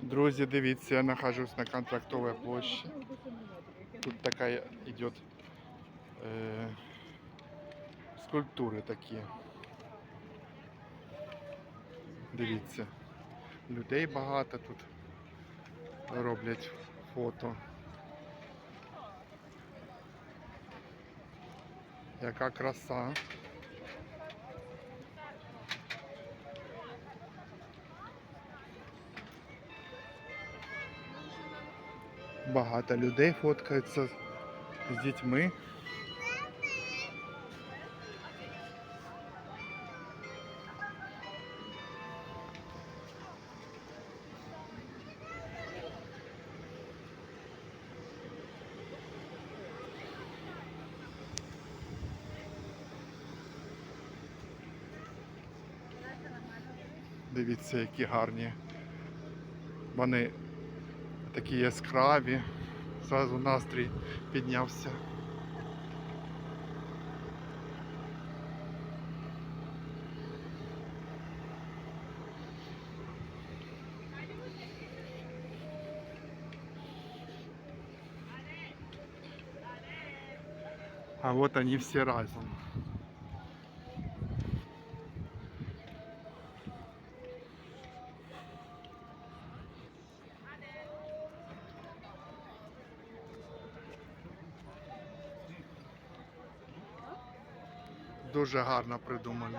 Друзі, дивіться, я нахожусь на контрактовій площі. Тут така йде е, скульптури такі. Дивіться. Людей багато тут роблять фото. Яка краса. Багато людей фоткаються з дітьми. Дивіться, які гарні. Вони такі яскраві. Зразу настрій піднявся. А вот они все разом. Дуже гарно придумали.